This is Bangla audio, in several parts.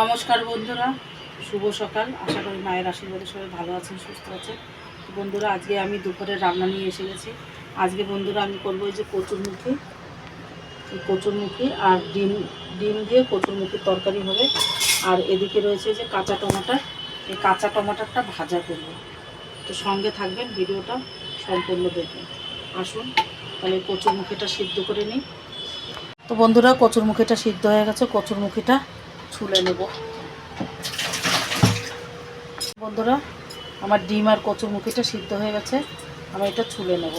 নমস্কার বন্ধুরা, শুভ সকাল। আশা করি মায়ের আশীর্বাদে সবাই ভালো আছেন, সুস্থ আছেন। বন্ধুরা, আজকে আমি দুপুরে রান্না নিয়ে এসে গেছি। আজকে বন্ধুরা আমি করব এই যে কচুরমুখী। কচুরমুখী আর ডিম ডিম দিয়ে কচুরমুখির তরকারি হবে। আর এদিকে রয়েছে যে কাঁচা টমাটার। এই কাঁচা টমাটারটা ভাজা করব। তো সঙ্গে থাকবেন, ভিডিওটা সম্পূর্ণ দেখবেন। আসুন, তাহলে কচুরমুখিটা সিদ্ধ করে নিই। তো বন্ধুরা, কচুরমুখিটা সিদ্ধ হয়ে গেছে। কচুরমুখিটা ছুলে নেব। বন্ধুরা, আমার ডিম আর কচুরমুখিটা সিদ্ধ হয়ে গেছে, আমি এটা ছুলে নেব।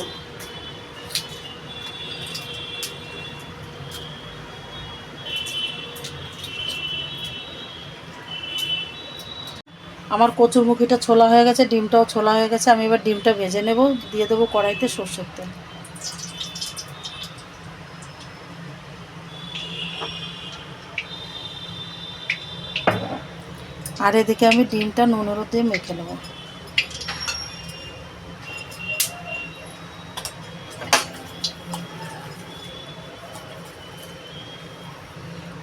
আমার কচুরমুখিটা ছোলা হয়ে গেছে, ডিমটাও ছোলা হয়ে গেছে, আমি এবার ডিমটা ভেজে নেব, দিয়ে দেবো কড়াইতে সর্ষের তেল। আর এদিকে আমি ডিমটা নুনের দিয়ে মেখে নেব।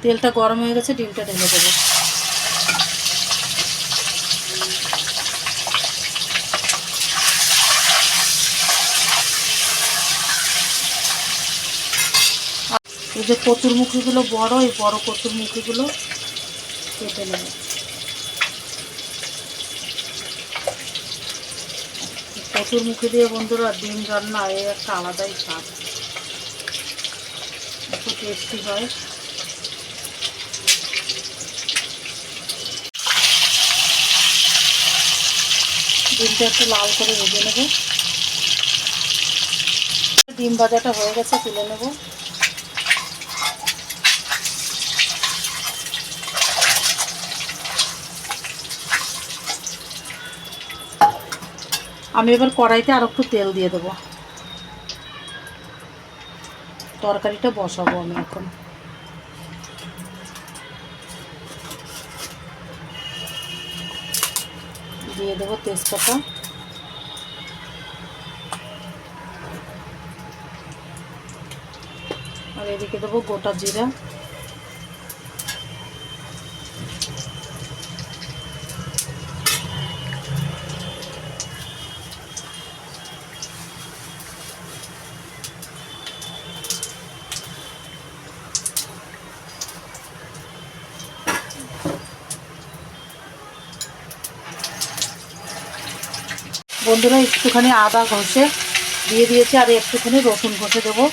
তেলটা গরম হয়ে গেছে, ডিমটা ঢেলে দেবো। এই যে কচুর মুখিগুলো বড়, এই বড় কচুর মুখিগুলো কেটে নেব। কচুর মুখে দিয়ে বন্ধুরা ডিম রান্না এই একটা আলাদাই স্বাদ। এত টেস্টি হয়। ডিমটা একটু লাল করে ভেজে নেব। ডিম ভাজাটা হয়ে গেছে, তুলে নেব। আমি এবার কড়াইতে আর একটু তেল দিয়ে দেবো। তরকারিটা বসাবো আমি এখন। দিয়ে দেবো তেজপাতা। আর এদিকে দেবো গোটা জিরা। বন্ধুরা একটুখানি আদা ঘষে দিয়ে দিয়েছি আর একটুখানি রসুন ঘষে দেবো।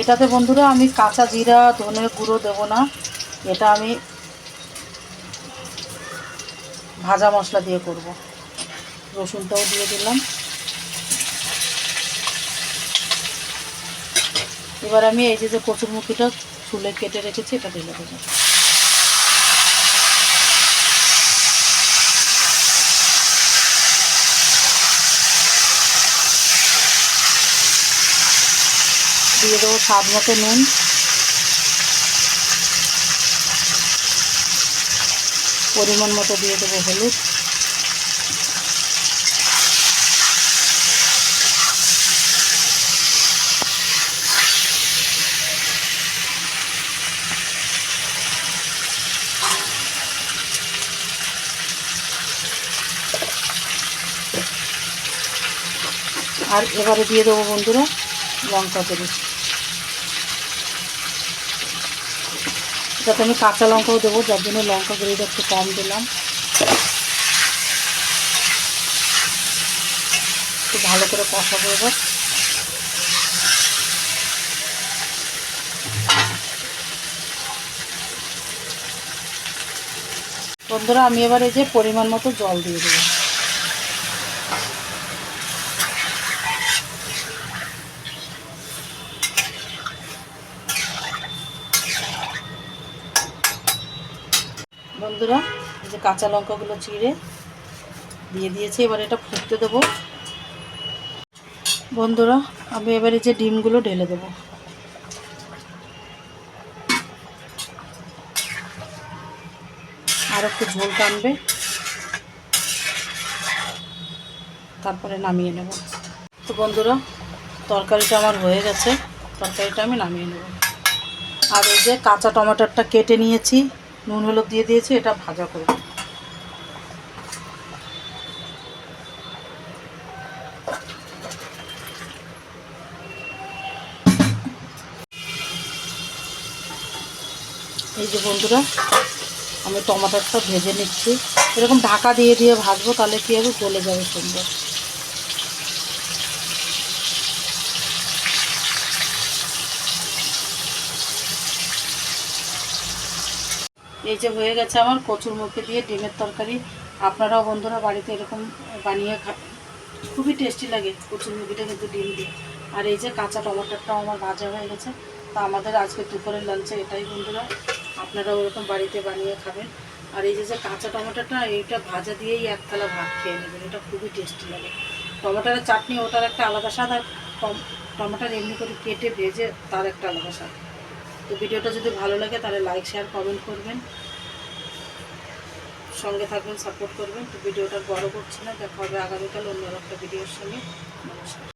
এটাতে বন্ধুরা আমি কাঁচা জিরা ধনে গুঁড়ো দেব না। এটা আমি ভাজা মশলা দিয়ে করব। রসুনটাও দিয়ে দিলাম। এবার আমি এই যে যে কচুরমুখিটা ফুলে কেটে রেখেছি, এটা ঢেলে দেবো। দিয়ে দেবো স্বাদ মতো নুন। পরিমাণ মতো দিয়ে দেবো হলুদ। আর এবারে দিয়ে দেবো বন্ধুরা লঙ্কা পেরে যাতে আমি কাঁচা লঙ্কাও দেবো, যার জন্য লঙ্কা গুঁড়িটা একটু কম দিলাম। একটু ভালো করে কষাবো এবার। বন্ধুরা, আমি এবার এই যে পরিমাণ মতো জল দিয়ে দেবো। বন্ধুরা, এই যে কাঁচা লঙ্কাগুলো চিড়ে দিয়ে দিয়েছি, এবার এটা ফুটতে দেবো। বন্ধুরা, আমি এবারে যে ডিমগুলো ঢেলে দেবো। আর একটু ঝোল টানবে। তারপরে নামিয়ে নেব। তো বন্ধুরা, তরকারিটা আমার হয়ে গেছে, তরকারিটা আমি নামিয়ে নেব। আর এই যে কাঁচা টমাটোরটা কেটে নিয়েছি নুন, হলুদ দিয়ে দিয়েছি, এটা ভাজা করব এই যে বন্ধুরা, আমি টমাটোরটা ভেজে নিচ্ছি। এরকম ঢাকা দিয়ে দিয়ে ভাজবো, তাহলে কী হবে, গলে যাবে সুন্দর। এই যে হয়ে গেছে আমার, কচুর মুখে দিয়ে ডিমের তরকারি। আপনারাও বন্ধুরা বাড়িতে এরকম বানিয়ে খা খুবই টেস্টি লাগে কচুর মুখিটা কিন্তু ডিম দিয়ে। আর এই যে কাঁচা টমাটোরটাও আমার ভাজা হয়ে গেছে। তা আমাদের আজকে দুপুরের লাঞ্চে এটাই বন্ধুরা। আপনারাও ওরকম বাড়িতে বানিয়ে খাবেন। আর এই যে যে কাঁচা টমেটোটা, এইটা ভাজা দিয়েই এক থালা ভাত খেয়ে নেবেন। এটা খুবই টেস্টি লাগে। টমেটোর চাটনি ওটার একটা আলাদা স্বাদ আর টম- টমেটোর এমনি করে কেটে ভেজে তার একটা আলাদা স্বাদ। তো ভিডিওটা যদি ভালো লাগে তাহলে লাইক শেয়ার কমেন্ট করবেন। সঙ্গে থাকবেন সাপোর্ট করবেন। তো ভিডিওটা বড় করছি না, দেখা হবে আগামীকাল অন্য একটা ভিডিওর সঙ্গে। নমস্কার।